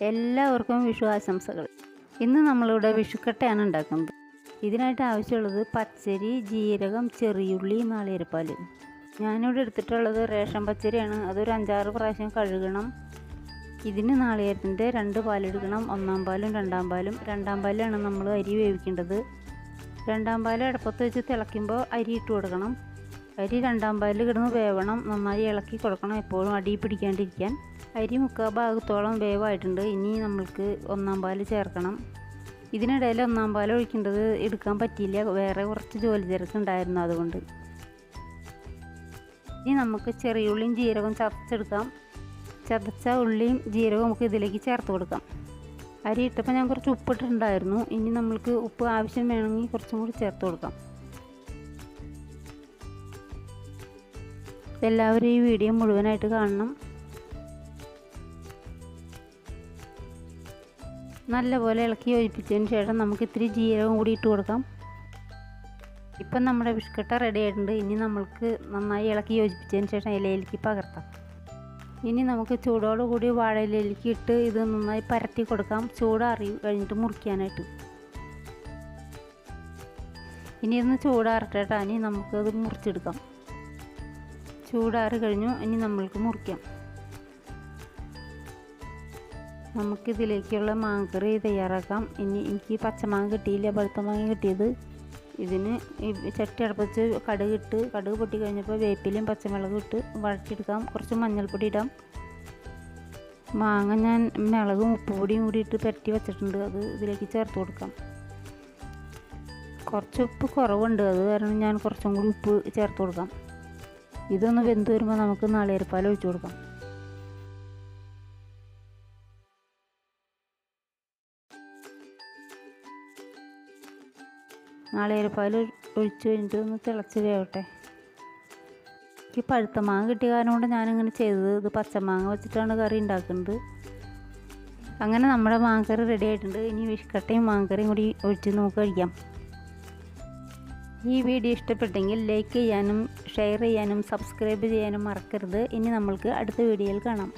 എല്ലാവർക്കും വിഷു ആശംസകൾ ഇന്ന് നമ്മളിവിടെ വിഷുക്കട്ടയാണ് ഉണ്ടാക്കുന്നത്. ഇതിനായിട്ട് ആവശ്യമുള്ളത് പച്ചരി ജീരകം ചെറിയുള്ളി നാളികേരപ്പാൽ ഞാനിവിടെ എടുത്തിട്ടുള്ളത് റേഷൻ പച്ചരിയാണ്. അതൊരു അഞ്ചാറ് പ്രാവശ്യം കഴുകണം. ഇതിന് നാളികേരത്തിന്റെ രണ്ട് പാലെടുക്കണം. ഒന്നാം പാലും രണ്ടാം പാലും. രണ്ടാം പാലാണ് നമ്മൾ അരി വേവിക്കേണ്ടത്. രണ്ടാം പാൽ അടുപ്പത്ത് വെച്ച് തിളയ്ക്കുമ്പോൾ അരി ഇട്ട് കൊടുക്കണം. അരി രണ്ടാം പാലിൽ കിടന്ന് വേവണം. നന്നായി ഇളക്കി കൊടുക്കണം എപ്പോഴും അടി പിടിക്കാണ്ടിരിക്കാൻ. അരി മുക്കാൽ ഭാഗത്തോളം വേവായിട്ടുണ്ട്. ഇനി നമ്മൾക്ക് ഒന്നാം പാൽ ചേർക്കണം. ഇതിനിടയിൽ ഒന്നാം പാൽ ഒഴിക്കേണ്ടത് എടുക്കാൻ പറ്റിയില്ല. വേറെ കുറച്ച് ജോലി തിരക്കുണ്ടായിരുന്നു അതുകൊണ്ട്. ഇനി നമുക്ക് ചെറിയ ഉള്ളിയും ജീരകവും ചതച്ചെടുക്കാം. ചതച്ച ഉള്ളിയും ജീരകവും നമുക്ക് ഇതിലേക്ക് ചേർത്ത് കൊടുക്കാം. അരി ഇട്ടപ്പോൾ ഞാൻ കുറച്ച് ഉപ്പിട്ടിട്ടുണ്ടായിരുന്നു. ഇനി നമ്മൾക്ക് ഉപ്പ് ആവശ്യം വേണമെങ്കിൽ കുറച്ചും കൂടി ചേർത്ത് കൊടുക്കാം. എല്ലാവരും ഈ വീഡിയോ മുഴുവനായിട്ട് കാണണം. നല്ലപോലെ ഇളക്കി യോജിപ്പിച്ചതിന് ശേഷം നമുക്ക് ഇത്തിരി ജീരകം കൂടി ഇട്ട് കൊടുക്കാം. ഇപ്പം നമ്മുടെ ബിസ്ക്കട്ട റെഡി ആയിട്ടുണ്ട്. ഇനി നമ്മൾക്ക് നന്നായി ഇളക്കി യോജിപ്പിച്ചതിന് ശേഷം ഇലയിലേക്ക് പകർത്താം. ഇനി നമുക്ക് ചൂടോടുകൂടി വാഴയിലേക്ക് ഇട്ട് ഇത് നന്നായി പരത്തി കൊടുക്കാം. ചൂടാറി കഴിഞ്ഞിട്ട് മുറിക്കാനായിട്ട്. ഇനി ഇന്ന് ചൂടാറട്ടെ ഇനി നമുക്കത് മുറിച്ചെടുക്കാം. ചൂടാറി കഴിഞ്ഞു. ഇനി നമ്മൾക്ക് മുറിക്കാം. നമുക്കിതിലേക്കുള്ള മാങ്കറി തയ്യാറാക്കാം. ഇനി എനിക്ക് പച്ചമാങ്ങ കിട്ടിയില്ല. പഴുത്ത മാങ്ങ കിട്ടിയത്. ഇതിന് ചട്ടി അടപ്പിച്ച് കടുക് ഇട്ട് കടുക് പൊട്ടി കഴിഞ്ഞപ്പോൾ വേപ്പിലയും പച്ചമുളകും ഇട്ട് വഴറ്റിയെടുക്കാം. കുറച്ച് മഞ്ഞൾപ്പൊടി ഇടാം. മാങ്ങ ഞാൻ മുളകും ഉപ്പുപൊടിയും കൂടി ഇട്ട് പുരട്ടി വെച്ചിട്ടുണ്ട്. അത് ഇതിലേക്ക് ചേർത്ത് കൊടുക്കാം. കുറച്ച് ഉപ്പ് കുറവുണ്ട്. അത് കാരണം ഞാൻ കുറച്ചും കൂടി ഉപ്പ് ചേർത്ത് കൊടുക്കാം. ഇതൊന്ന് വെന്ത് വരുമ്പോൾ നമുക്ക് നാളികേരപ്പാൽ ഒഴിച്ചു കൊടുക്കാം. നാളികേരപ്പാൽ ഒഴിച്ച് കഴിഞ്ഞിട്ട് ഒന്ന് തിളച്ച് വേവട്ടെ. എനിക്ക് പഴുത്ത മാങ്ങ കിട്ടിയ കാരണം കൊണ്ട് ഞാനിങ്ങനെ ചെയ്തത്. ഇത് പച്ചമാങ്ങ വെച്ചിട്ടാണ് കറി ഉണ്ടാക്കുന്നത്. അങ്ങനെ നമ്മുടെ മാങ്ങക്കറി റെഡി ആയിട്ടുണ്ട്. ഇനി വിഷ്കട്ടയും മാങ്ങക്കറിയും കൂടി ഒഴിച്ച് നമുക്ക് കഴിക്കാം. ഈ വീഡിയോ ഇഷ്ടപ്പെട്ടെങ്കിൽ ലൈക്ക് ചെയ്യാനും ഷെയർ ചെയ്യാനും സബ്സ്ക്രൈബ് ചെയ്യാനും മറക്കരുത്. ഇനി നമ്മൾക്ക് അടുത്ത വീഡിയോയിൽ കാണാം.